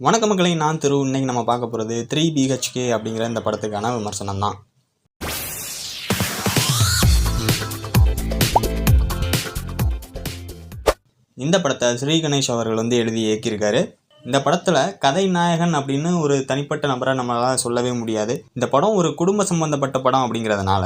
வணக்க மக்களை நான் திரு இன்னைக்கு நம்ம பார்க்க போகிறது த்ரீ பிஹெச்கே அப்படிங்கிற இந்த படத்துக்கான விமர்சனம் தான். இந்த படத்தை ஸ்ரீ கணேஷ் அவர்கள் வந்து எழுதி இயக்கியிருக்காரு. இந்த படத்தில் கதை நாயகன் அப்படின்னு ஒரு தனிப்பட்ட நபரை நம்மளால் சொல்லவே முடியாது. இந்த படம் ஒரு குடும்ப சம்பந்தப்பட்ட படம் அப்படிங்கிறதுனால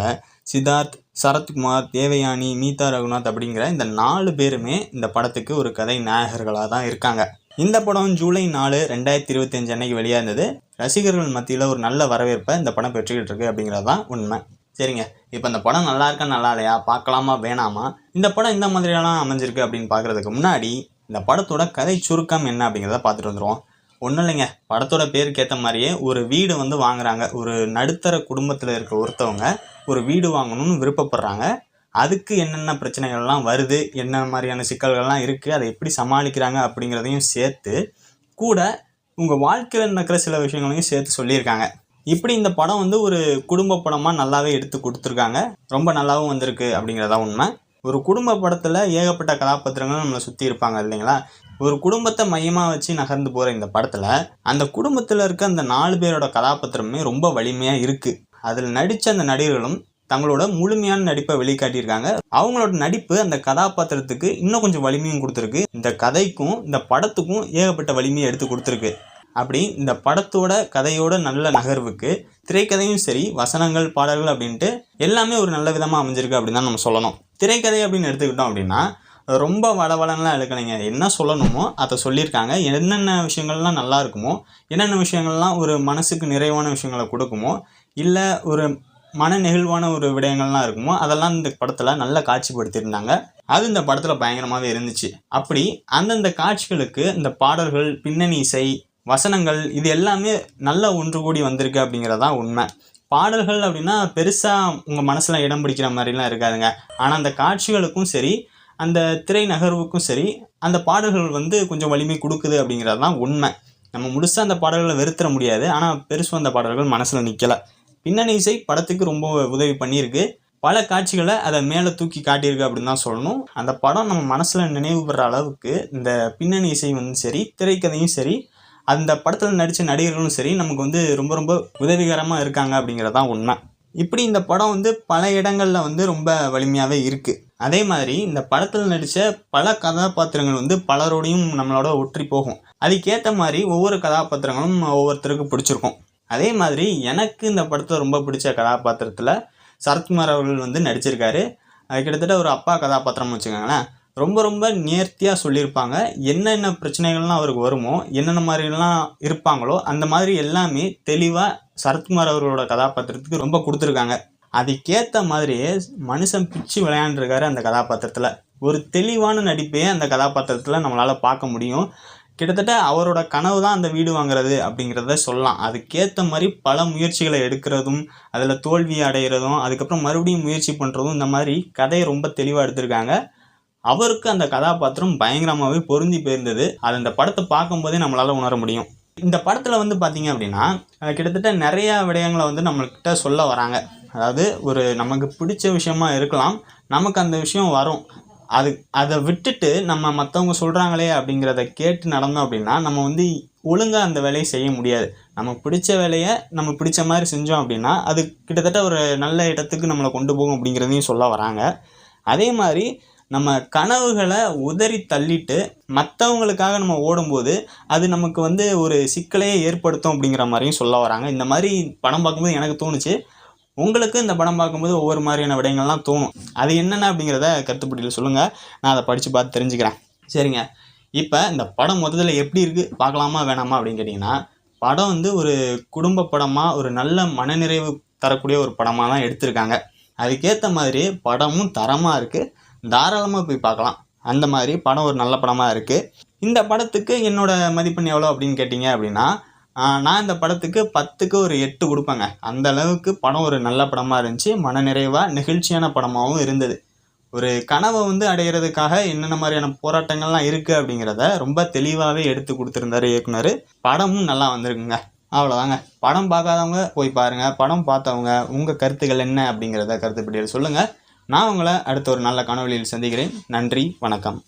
சித்தார்த் சரத்குமார் தேவயானி மீதா ரகுநாத் அப்படிங்கிற இந்த நாலு பேருமே இந்த படத்துக்கு ஒரு கதை நாயகர்களாக தான் இருக்காங்க. இந்த படம் ஜூலை நாலு ரெண்டாயிரத்தி இருபத்தஞ்சு அன்னைக்கு வெளியானது ரசிகர்கள் மத்தியில் ஒரு நல்ல வரவேற்பை இந்த படம் பெற்றுக்கிட்டு இருக்கு அப்படிங்கிறது தான் உண்மை. சரிங்க. இப்போ இந்த படம் நல்லா இருக்கா நல்லா இல்லையா பார்க்கலாமா வேணாமா? இந்த படம் இந்த மாதிரியெல்லாம் அமைஞ்சிருக்கு அப்படின்னு பார்க்குறதுக்கு முன்னாடி இந்த படத்தோட கதை சுருக்கம் என்ன அப்படிங்கிறத பார்த்துட்டு வந்துடுவோம் ஒன்றும் இல்லைங்க. படத்தோட பேருக்கு ஏற்ற மாதிரியே ஒரு வீடு வந்து வாங்குறாங்க. ஒரு நடுத்தர குடும்பத்தில் இருக்க ஒருத்தவங்க ஒரு வீடு வாங்கணும்னு விருப்பப்படுறாங்க. அதுக்கு என்னென்ன பிரச்சனைகள்லாம் வருது என்ன மாதிரியான சிக்கல்கள்லாம் இருக்குது அதை எப்படி சமாளிக்கிறாங்க அப்படிங்கிறதையும் சேர்த்து கூட உங்கள் வாழ்க்கையில் நடக்கிற சில விஷயங்களையும் சேர்த்து சொல்லியிருக்காங்க. இப்படி இந்த படம் வந்து ஒரு குடும்ப படமாக நல்லாவே எடுத்து கொடுத்துருக்காங்க. ரொம்ப நல்லாவும் வந்திருக்கு அப்படிங்கிறதா உண்மை. ஒரு குடும்ப படத்தில் ஏகப்பட்ட கதாபாத்திரங்கள் நம்மளை சுற்றி இருப்பாங்க இல்லைங்களா? ஒரு குடும்பத்தை மையமாக வச்சு நகர்ந்து போகிற இந்த படத்தில் அந்த குடும்பத்தில் இருக்க அந்த நாலு பேரோட கதாபாத்திரமே ரொம்ப வலிமையாக இருக்குது அதில் நடித்த அந்த நடிகர்களும் தங்களோட முழுமையான நடிப்பை வெளிக்காட்டியிருக்காங்க. அவங்களோட நடிப்பு அந்த கதாபாத்திரத்துக்கு இன்னும் கொஞ்சம் வலிமையும் கொடுத்துருக்கு. இந்த கதைக்கும் இந்த படத்துக்கும் ஏகப்பட்ட வலிமையை எடுத்து கொடுத்துருக்கு. அப்படி இந்த படத்தோட கதையோட நல்ல நகர்வுக்கு திரைக்கதையும் சரி வசனங்கள் பாடல்கள் அப்படின்ட்டு எல்லாமே ஒரு நல்ல விதமாக அமைஞ்சிருக்கு அப்படின்னு தான் நம்ம சொல்லணும். திரைக்கதை அப்படின்னு எடுத்துக்கிட்டோம் அப்படின்னா ரொம்ப வளவளன்லாம் எடுக்கலைங்க. என்ன சொல்லணுமோ அதை சொல்லியிருக்காங்க. என்னென்ன விஷயங்கள்லாம் நல்லா இருக்குமோ என்னென்ன விஷயங்கள்லாம் ஒரு மனசுக்கு நிறைவான விஷயங்களை கொடுக்குமோ இல்லை ஒரு மன நெகிழ்வான ஒரு விடயங்கள்லாம் இருக்குமோ அதெல்லாம் இந்த படத்தில் நல்லா காட்சிப்படுத்தியிருந்தாங்க. அது இந்த படத்தில் பயங்கரமாகவே இருந்துச்சு. அப்படி அந்தந்த காட்சிகளுக்கு இந்த பாடல்கள் பின்னணி இசை வசனங்கள் இது எல்லாமே நல்ல ஒன்று கூடி வந்திருக்கு அப்படிங்கிறதான் உண்மை. பாடல்கள் அப்படின்னா பெருசாக உங்கள் மனசில் இடம் பிடிக்கிற மாதிரிலாம் இருக்காதுங்க. ஆனால் அந்த காட்சிகளுக்கும் சரி அந்த திரை நகர்வுக்கும் சரி அந்த பாடல்கள் வந்து கொஞ்சம் வலிமை கொடுக்குது அப்படிங்கிறது தான் உண்மை. நம்ம முழுசாக அந்த பாடல்களை வெறுத்துற முடியாது. ஆனால் பெருசும் அந்த பாடல்கள் மனசில் நிற்கலை பின்னணி இசை படத்துக்கு ரொம்ப உதவி பண்ணியிருக்கு. பல காட்சிகளை அதை மேலே தூக்கி காட்டியிருக்கு அப்படின்னு தான் சொல்லணும். அந்த படம் நம்ம மனசில் நினைவுபடுற அளவுக்கு இந்த பின்னணி இசை வந்து சரி திரைக்கதையும் சரி அந்த படத்தில் நடித்த நடிகர்களும் சரி நமக்கு வந்து ரொம்ப ரொம்ப உதவிகரமாக இருக்காங்க அப்படிங்கிறது தான் உண்மை. இப்படி இந்த படம் வந்து பல இடங்களில் வந்து ரொம்ப வலிமையாகவே இருக்குது அதே மாதிரி இந்த படத்தில் நடித்த பல கதாபாத்திரங்கள் வந்து பலரோடையும் நம்மளோட ஒற்றி போகும். அதுக்கேற்ற மாதிரி ஒவ்வொரு கதாபாத்திரங்களும் ஒவ்வொருத்தருக்கு பிடிச்சிருக்கும். அதே மாதிரி எனக்கு இந்த படத்தில் ரொம்ப பிடிச்ச கதாபாத்திரத்தில் சரத்குமார் அவர்கள் வந்து நடிச்சிருக்காரு. அது கிட்டத்தட்ட ஒரு அப்பா கதாபாத்திரம்னு வச்சுக்கோங்களேன். ரொம்ப ரொம்ப நேர்த்தியாக சொல்லியிருப்பாங்க. என்னென்ன பிரச்சனைகள்லாம் அவருக்கு வருமோ என்னென்ன மாதிரிலாம் இருப்பாங்களோ அந்த மாதிரி எல்லாமே தெளிவாக சரத்குமார் அவர்களோட கதாபாத்திரத்துக்கு ரொம்ப கொடுத்துருக்காங்க. அதுக்கேற்ற மாதிரியே மனுஷன் பிச்சு விளையாண்டுருக்காரு அந்த கதாபாத்திரத்தில். ஒரு தெளிவான நடிப்பையே அந்த கதாபாத்திரத்தில் நம்மளால் பார்க்க முடியும். கிட்டத்தட்ட அவரோட கனவு தான் அந்த வீடு வாங்குறது அப்படிங்கிறத சொல்லலாம். அதுக்கேற்ற மாதிரி பல முயற்சிகளை எடுக்கிறதும் அதில் தோல்வி அடைகிறதும் அதுக்கப்புறம் மறுபடியும் முயற்சி பண்ணுறதும் இந்த மாதிரி கதையை ரொம்ப தெளிவாக எடுத்திருக்காங்க. அவருக்கு அந்த கதாபாத்திரம் பயங்கரமாகவே பொருந்தி போயிருந்தது. அது அந்த படத்தை பார்க்கும்போதே நம்மளால் உணர முடியும். இந்த படத்தில் வந்து பார்த்தீங்க அப்படின்னா கிட்டத்தட்ட நிறையா விடயங்களை வந்து நம்மள்கிட்ட சொல்ல வராங்க. அதாவது ஒரு நமக்கு பிடிச்ச விஷயமா இருக்கலாம். நமக்கு அந்த விஷயம் வரும். அது அதை விட்டுட்டு நம்ம மற்றவங்க சொல்கிறாங்களே அப்படிங்கிறத கேட்டு நடந்தோம் அப்படின்னா நம்ம வந்து ஒழுங்காக அந்த வேலையை செய்ய முடியாது. நமக்கு பிடிச்ச வேலையை நம்ம பிடிச்ச மாதிரி செஞ்சோம் அப்படின்னா அது கிட்டத்தட்ட ஒரு நல்ல இடத்துக்கு நம்மளை கொண்டு போகும் அப்படிங்கிறதையும் சொல்ல வராங்க. அதே மாதிரி நம்ம கனவுகளை உதறி தள்ளிட்டு மற்றவங்களுக்காக நம்ம ஓடும்போது அது நமக்கு வந்து ஒரு சிக்கலையே ஏற்படுத்தும் அப்படிங்கிற மாதிரியும் சொல்ல வராங்க. இந்த மாதிரி படம் பார்க்கும்போது எனக்கு தோணுச்சு உங்களுக்கு இந்த படம் பார்க்கும்போது ஒவ்வொரு மாதிரியான விடயங்கள்லாம் தோணும். அது என்னென்ன அப்படிங்கிறத கருத்துப்பட்டியில் சொல்லுங்கள் நான் அதை படித்து பார்த்து தெரிஞ்சுக்கிறேன். சரிங்க. இப்போ இந்த படம் மொத்தத்தில் எப்படி இருக்குது பார்க்கலாமா வேணாமா அப்படின்னு கேட்டிங்கன்னா படம் வந்து ஒரு குடும்ப படமாக ஒரு நல்ல மனநிறைவு தரக்கூடிய ஒரு படமாக தான் எடுத்திருக்காங்க. அதுக்கேற்ற மாதிரி படமும் தரமாக இருக்குது தாராளமாக போய் பார்க்கலாம். அந்த மாதிரி படம் ஒரு நல்ல படமாக இருக்குது இந்த படத்துக்கு என்னோடய மதிப்பெண் எவ்வளோ அப்படின்னு கேட்டிங்க அப்படின்னா நான் இந்த படத்துக்கு பத்துக்கு ஒரு எட்டு கொடுப்பேங்க. அந்த அளவுக்கு படம் ஒரு நல்ல படமாக இருந்துச்சு. மனநிறைவாக நெகிழ்ச்சியான படமாகவும் இருந்தது. ஒரு கனவை வந்து அடையிறதுக்காக என்னென்ன மாதிரியான போராட்டங்கள்லாம் இருக்குது அப்படிங்கிறத ரொம்ப தெளிவாகவே எடுத்து கொடுத்துருந்தாரு இயக்குனர். படமும் நல்லா வந்திருக்குங்க. அவ்வளோதாங்க படம் பார்க்காதவங்க போய் பாருங்கள் படம் பார்த்தவங்க உங்கள் கருத்துக்கள் என்ன அப்படிங்கிறத கருத்துப்பட்டியல் சொல்லுங்கள் நான் உங்களை அடுத்த ஒரு நல்ல கனவழியில் சந்திக்கிறேன். நன்றி வணக்கம்.